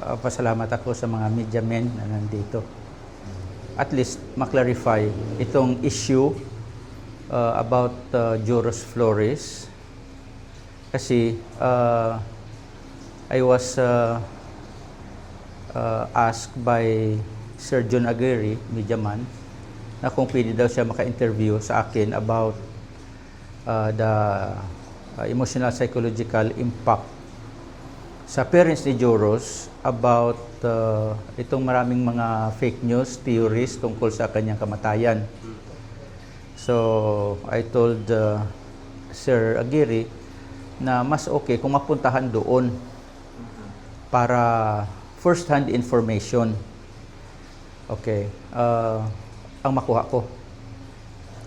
Uh, pasalamat ako sa mga media men na nandito. At least maklarify itong issue uh, about uh, Juros Flores. Kasi uh, I was uh, uh, asked by Sir John Aguirre, media man, na kung pwede daw siya maka-interview sa akin about uh, the uh, emotional psychological impact sa parents ni Joros about uh, itong maraming mga fake news, theories tungkol sa kanyang kamatayan. So, I told uh, Sir Aguirre na mas okay kung mapuntahan doon para first-hand information. Okay. Uh, ang makuha ko.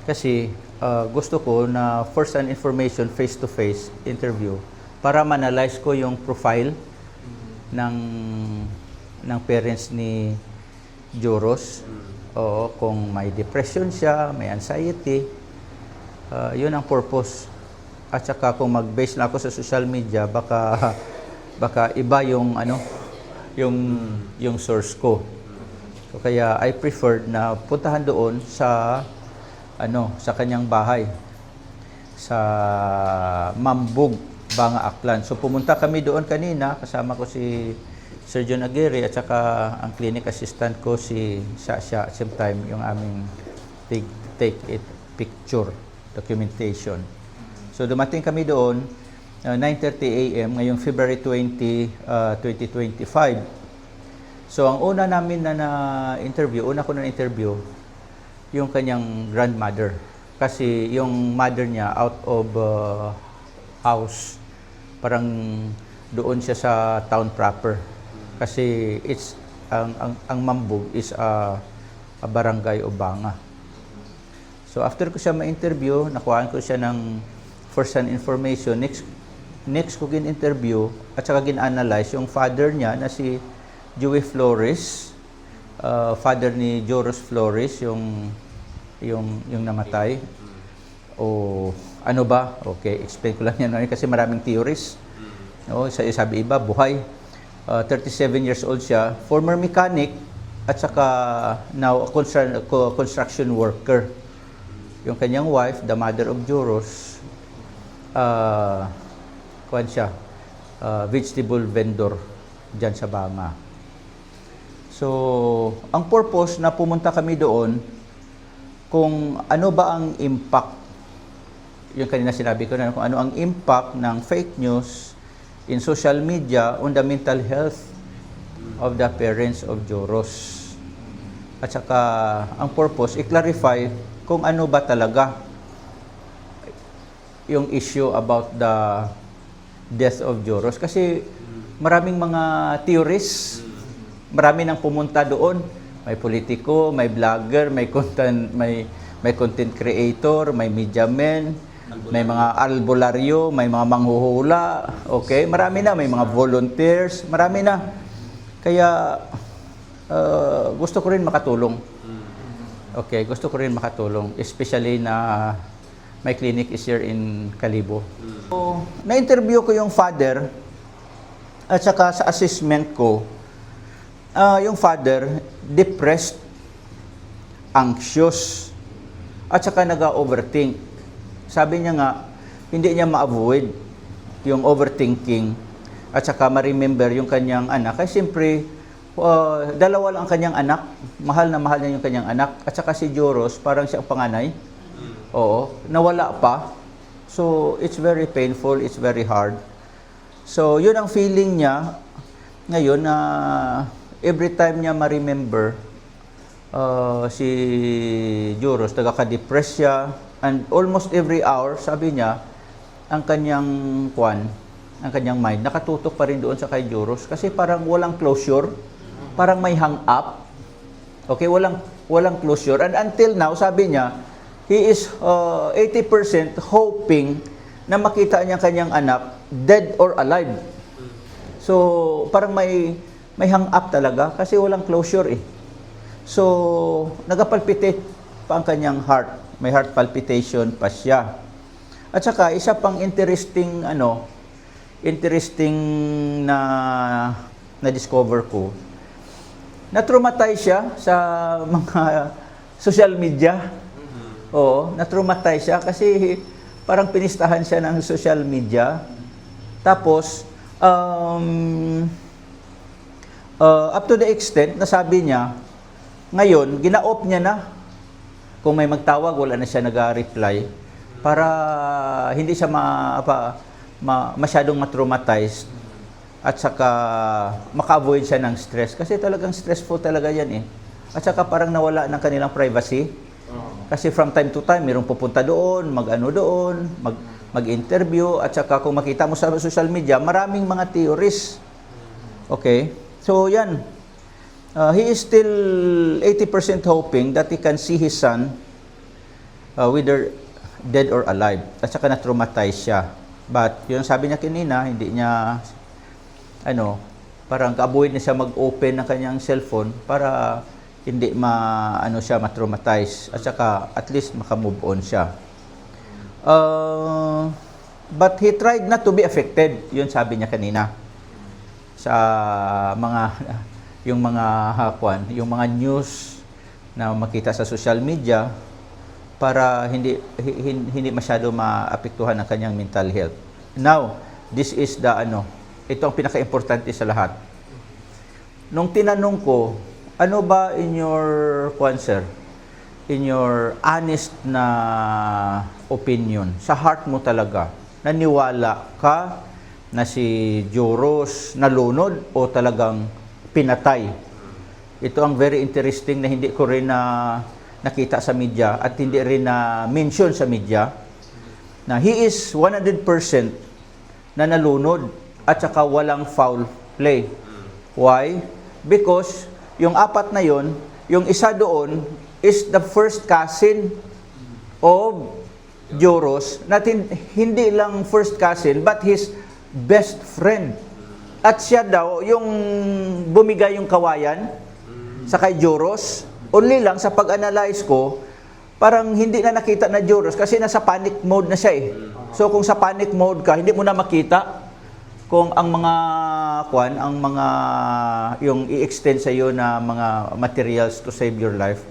Kasi uh, gusto ko na first-hand information, face-to-face interview para manalize ko yung profile ng ng parents ni Joros. Oo, kung may depression siya, may anxiety, uh, yun ang purpose. At saka kung mag-base na ako sa social media, baka baka iba yung ano, yung yung source ko. So, kaya I preferred na puntahan doon sa ano, sa kanyang bahay sa Mambug, Banga Aklan. So pumunta kami doon kanina, kasama ko si Sir John Aguirre at saka ang clinic assistant ko si Sasha at same time yung aming take, take it picture documentation. So dumating kami doon uh, 9:30 AM ngayong February 20 uh, 2025. So ang una namin na na-interview, una ko na interview yung kanyang grandmother kasi yung mother niya out of uh, house parang doon siya sa town proper. Kasi it's ang ang, ang Mambug is a, a barangay o banga. So after ko siya ma-interview nakuhaan ko siya ng first hand information. Next next ko gin interview at saka gin analyze yung father niya na si Joey Flores. Uh, father ni Joros Flores yung yung yung namatay. O ano ba? Okay explain ko lang yan ano, kasi maraming theories. No sa sabi iba buhay. Uh, 37 years old siya former mechanic at saka now a constru- co- construction worker. Yung kanyang wife the mother of Joros uh, kuan siya uh, vegetable vendor diyan sa Banga So, ang purpose na pumunta kami doon, kung ano ba ang impact, yung kanina sinabi ko na, kung ano ang impact ng fake news in social media on the mental health of the parents of Joros. At saka, ang purpose, i-clarify kung ano ba talaga yung issue about the death of Joros. Kasi maraming mga theories, marami nang pumunta doon. May politiko, may vlogger, may content, may may content creator, may media men, may mga albularyo, may mga manghuhula. Okay, marami na, may mga volunteers, marami na. Kaya uh, gusto ko rin makatulong. Okay, gusto ko rin makatulong, especially na my clinic is here in Kalibo. So, na-interview ko yung father at saka sa assessment ko, Ah, yung father, depressed, anxious, at saka nag-overthink. Sabi niya nga, hindi niya ma-avoid yung overthinking at saka ma-remember yung kanyang anak. Kasi siyempre, uh, dalawa lang ang kanyang anak. Mahal na mahal niya yung kanyang anak. At saka si Joros, parang siya ang panganay. Oo, nawala pa. So, it's very painful, it's very hard. So, yun ang feeling niya ngayon na every time niya ma-remember uh, si Joros, nagka-depress siya and almost every hour, sabi niya, ang kanyang kwan, ang kanyang mind, nakatutok pa rin doon sa kay Joros kasi parang walang closure, parang may hang up. Okay, walang walang closure. And until now, sabi niya, he is uh, 80% hoping na makita niya ang kanyang anak dead or alive. So, parang may may hang up talaga kasi walang closure eh. So, nagapalpitate pa ang kanyang heart. May heart palpitation pa siya. At saka, isa pang interesting, ano, interesting na na-discover ko, na-traumatize siya sa mga social media. Oo, na-traumatize siya kasi parang pinistahan siya ng social media. Tapos, um, uh, up to the extent na sabi niya, ngayon, gina-off niya na. Kung may magtawag, wala na siya nag-reply para hindi siya ma, pa, ma, masyadong matraumatized at saka maka-avoid siya ng stress. Kasi talagang stressful talaga yan eh. At saka parang nawala ng kanilang privacy. Kasi from time to time, mayroong pupunta doon, mag-ano doon, mag, mag-interview, at saka kung makita mo sa social media, maraming mga theories. Okay? So, yan. Uh, he is still 80% hoping that he can see his son uh, whether dead or alive. At saka na-traumatize siya. But, yung sabi niya kanina, hindi niya, ano, parang ka-avoid na siya mag-open ng kanyang cellphone para hindi ma ano siya ma-traumatize at saka at least maka-move on siya. Uh, but he tried not to be affected, yun sabi niya kanina. Sa mga yung mga hakwan, yung mga news na makita sa social media para hindi hi- hin- hindi masyado maapektuhan ang kanyang mental health. Now, this is the ano, ito ang pinaka-importante sa lahat. Nung tinanong ko, ano ba in your sir? In your honest na opinion, sa heart mo talaga, naniwala ka na si Joros nalunod o talagang pinatay? Ito ang very interesting na hindi ko rin na nakita sa media at hindi rin na mention sa media na he is 100% na nalunod at saka walang foul play. Why? Because yung apat na yon, yung isa doon is the first cousin of Joros, na hindi lang first cousin, but his best friend. At siya daw, yung bumigay yung kawayan sa kay Joros, only lang sa pag-analyze ko, parang hindi na nakita na Joros kasi nasa panic mode na siya eh. So kung sa panic mode ka, hindi mo na makita kung ang mga kwan, ang mga yung i-extend sa iyo na mga materials to save your life.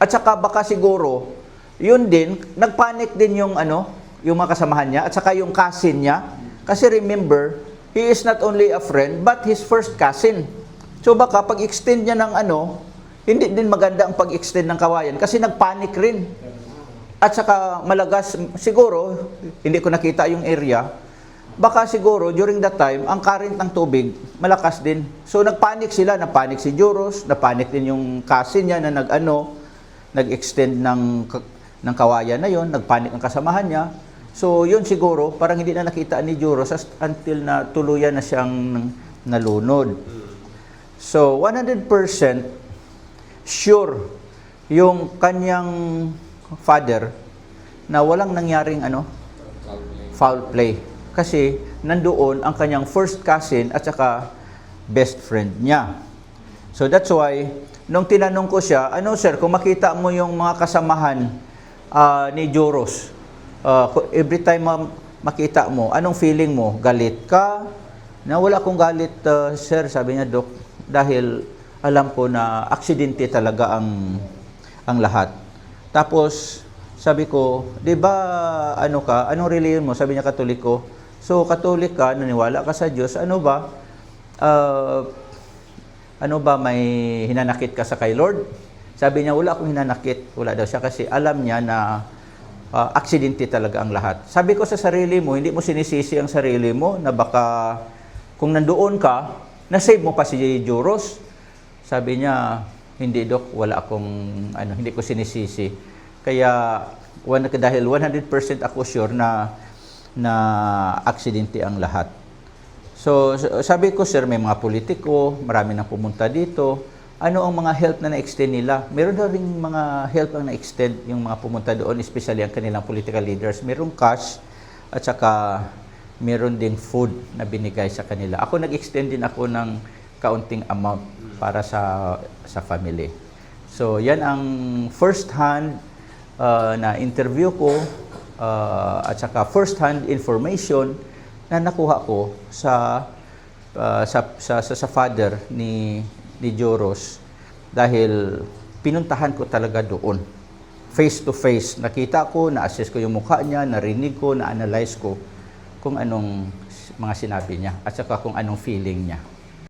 At saka baka siguro, yun din, nagpanic din yung ano, yung mga kasamahan niya at saka yung cousin niya. Kasi remember, he is not only a friend but his first cousin. So baka pag-extend niya ng ano, hindi din maganda ang pag-extend ng kawayan kasi nagpanic rin. At saka malagas, siguro, hindi ko nakita yung area, baka siguro during that time, ang current ng tubig, malakas din. So nagpanic sila, napanik si Joros, napanik din yung cousin niya na nag-ano, nag-extend ng, ng kawayan na yon, nagpanik ang kasamahan niya. So yun siguro, parang hindi na nakita ni Joros as- until na tuluyan na siyang nalunod. So 100% sure yung kanyang father na walang nangyaring ano foul play kasi nandoon ang kanyang first cousin at saka best friend niya. So that's why nung tinanong ko siya, ano sir, kung makita mo yung mga kasamahan ah, ni Joros, ku- every time ma- makita mo, anong feeling mo? Galit ka? Na wala akong galit, ah, sir, sabi niya, Dok, dahil alam ko na aksidente talaga ang ang lahat. Tapos sabi ko, 'di ba ano ka? Anong reliyon mo? Sabi niya Katoliko. So Katolik ka, naniwala ka sa Diyos. Ano ba? Ah, ano ba may hinanakit ka sa kay Lord? Sabi niya, wala akong hinanakit. Wala daw siya kasi alam niya na ah, aksidente talaga ang lahat. Sabi ko sa sarili mo, hindi mo sinisisi ang sarili mo na baka kung nandoon ka, na-save mo pa si Joros. Sabi niya, hindi dok, wala akong, ano, hindi ko sinisisi. Kaya, one, dahil 100% ako sure na, na aksidente ang lahat. So, sabi ko, sir, may mga politiko, marami nang pumunta dito. Ano ang mga help na na-extend nila? Meron daw ring mga help ang na-extend yung mga pumunta doon, especially ang kanilang political leaders. Merong cash at saka meron ding food na binigay sa kanila. Ako nag-extend din ako ng kaunting amount para sa sa family. So, yan ang first hand uh, na interview ko uh, at saka first hand information na nakuha ko sa ah, sa, sa, sa, sa father ni, ni Joros dahil pinuntahan ko talaga doon. Face to face. Nakita ko, na-assess ko yung mukha niya, narinig ko, na-analyze ko kung anong mga sinabi niya at saka kung anong feeling niya.